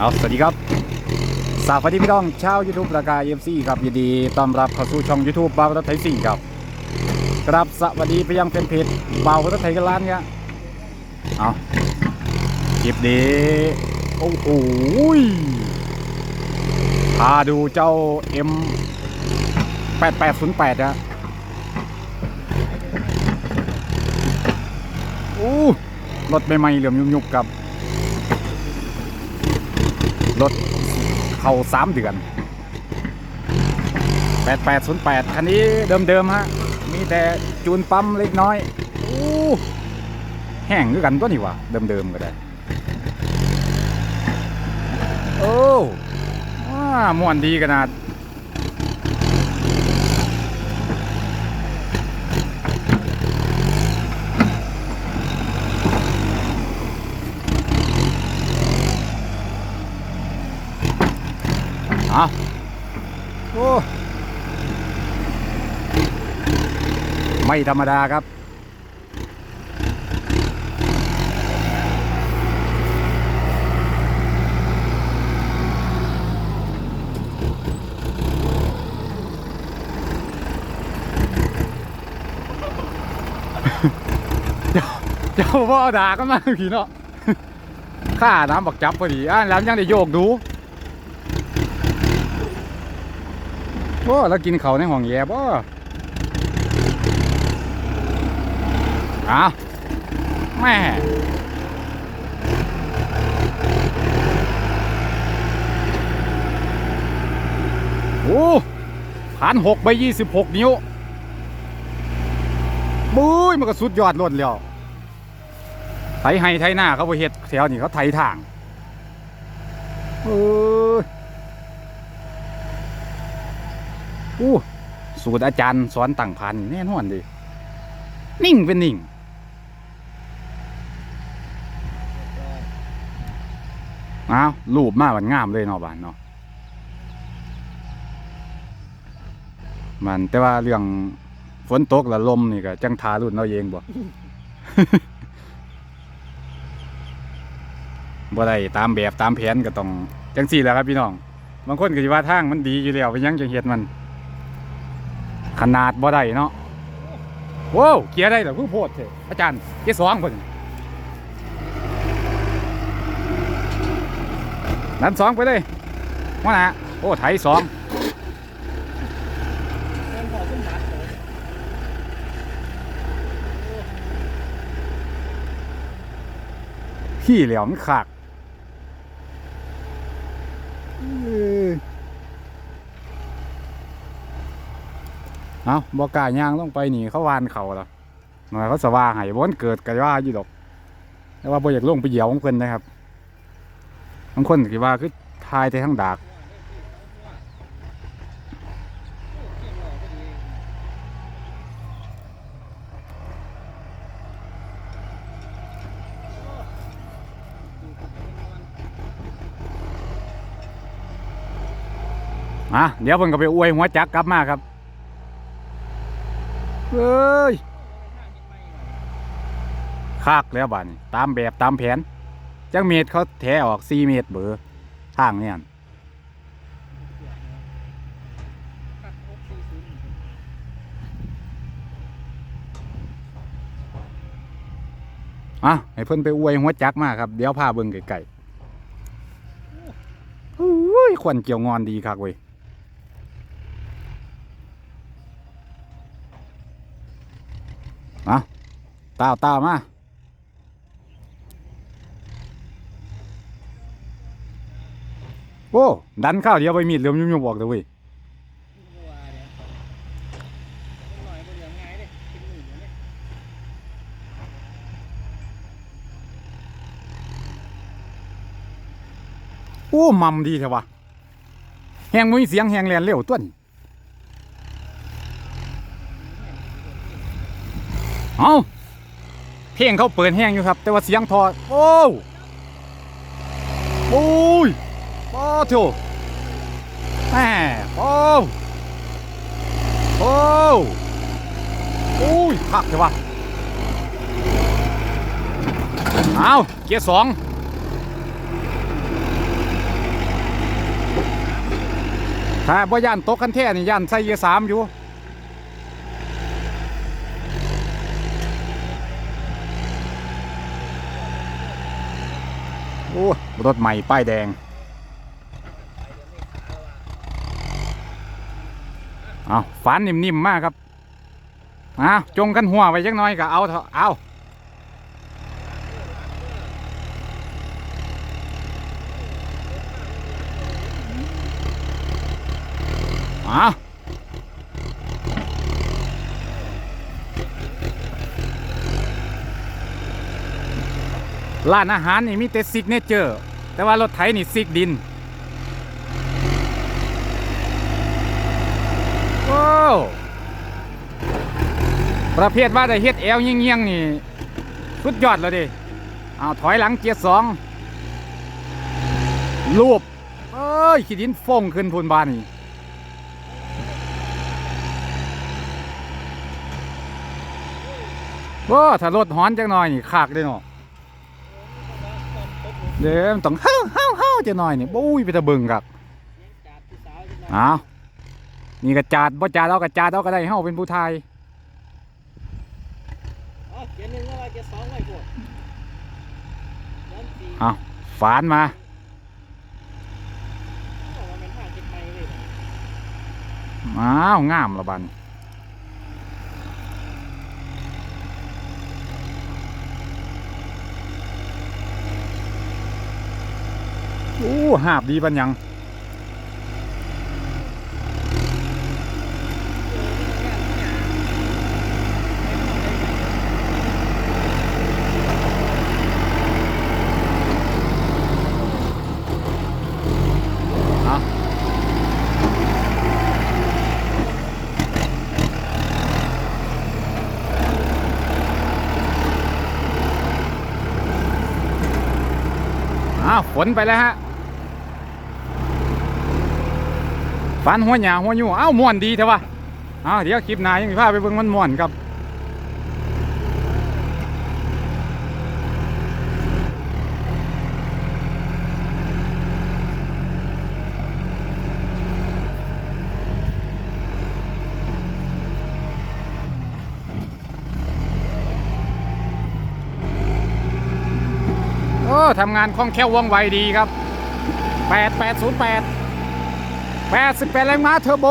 เอาสวัสดีครับ สวัสดีพี่น้องชาวยูทูบรากาเอฟซีครับยินดีต้อนรับเข้าสู่ช่องยูทูบบาวรถไทยสี่ครับครับสวัสดีไปยังแฟนเพจบาวรถไทยกันล้านเนี่ยเอาคลิปนี้โอ้โหพาดูเจ้า M 8808นะอู้รถใหม่ๆเหลื่อมยุบๆกับ รถเข้าสามเดือน8808คันนี้เดิมๆฮะ มีแต่จูนปั๊มเล็กน้อยอู้แห้งด้วยกันตัวนี่วะเดิมๆก็ได้ โอ้ว้าม่วนดีขนาด เอาโอ้ไม่ธรรมดาครับ เจ้าเจ้าพ่อด่ากันมาพี่เนาะข้าน้ำบักจับพอดีอะแล้วยังได้โยกดู อ้แล้วกินเขาในห้องแย่บ่เอาแม่โอ้ผ่านหกไปยี่สิบหกนิ้วบุ้ยมันก็สุดยอดล้นแล้วไถให้ไถหน้าเขาไปเฮ็ดแถวนี้เขาไถทางเออ อู้สูตรอาจารย์สอนต่างพันแน่นอนดินิ่งเป็นนิ่ง อ้าวรูปมามันงามเลยเนาะบ้านเนาะมันแต่ว่าเรื่องฝนตกและลมนี่ก็จังทารุ่นเราเองบ่บ่ได้ตามแบบตามแผนก็ต้องจังสี่แหละครับพี่น้อง บางคนก็สิว่าทางมันดีอยู่แล้วไปยังจังเฮ็ดมัน ขนาดบ่ได้เนาะโว้วเกียร์ได้เหรอเพิ่งโพดเถอะอาจารย์เกียร์สองเพิ่นนันสองไปเลยว่านะโอ้ไถสองพี่เหลียวมันขาก เอาบอกกล้าย่างลงไปนี่เขาวานเขาแล้วหน่อยเขาสว่าให้บนเกิดกันว่าอยู่ดอก แต่ว่าบ่อยากลงไปเหยียวของเพิ่นนะครับบางคนคิดว่าคือทายแต่ทั้งดากอะเดี๋ยวเพิ่นก็ไปอวยหัวจักกลับมาครับ เอ้ยคากแล้วบ้านตามแบบตามแผน จังเมตรเขาแถออกสี่เมตรเบอร์ทางเนี่ยอะให้เพิ่นไปอวยหัวจักมากครับ เดี๋ยวพาเบิ่งไก่ๆโอ้ยควันเกี่ยวงอนดีคักเว้ย ตาวตาวมาโอ้ดันข้าวเดียวไปมีดเหลือมยุ่มยุ่มบอกเลยเว้ยโอ้มัมดีเถอะวะแหงมีเสียงแหงแลนเร็วตัวนี้เอา เพลงเขาเปิดแห้งอยู่ครับ แต่ว่าเสียงทอดโอ้โอ้ยปอเถอะแหมโอ้โอ้โอ้ยพักเถอะวะเอาเกียร์สองถ้าบ่ย่านตกคันแท่นี่ย่านใส่เกียร์สามอยู่ รถใหม่ ป้ายแดง เอาฝันนิ่มๆมากครับอะจงกันหัวไปจักหน้อยก็เอาเถอะเอาเอาร้านอาหารนี่มีแต่ซิกเนเจอร์ แต่ว่ารถไถนี่ซิกดิน โอ้ประเภทว่าได้เฮ็ดแอลเงี้ยงๆนี่ สุดยอดเลยดิเอาถอยหลังเกียร์สองลูบเอ้ย ขีดินฟงขึ้นพูนบานนี่โอ้ถ้ารถฮอนจังหน่อยนี่ขากเลยเนาะ เดี๋ยวมันต้องเฮ้าเฮ้าเฮ้าจังหน่อยนี่บุ้ยไปตะเบึงครับเอานี่กระจาดบ่จาดเอากระจาดเอาก็ได้เฮาเป็นผู้ไทยอ๋อเกียร์หนึ่งแล้วเกียร์สองไว้พวกย้อนสี่เอาฝานมาบอกว่ามันห้าเจ็ดไมล์เลยนะอ้าวงามละบันโอ้ หาบดีบันยังอ้าวฝนไปแล้วฮะ ฟันหัวหยาหัวยูอ้าวม่วนดีเถอะวะอ้าวเดี๋ยวคลิปหน้ายังมีพาพไปเบิ่งมันม่วนครับโอ้ทำงานคล่องแคล่วว่องไวดีครับ 8808 88แรงม้าเทอร์โบ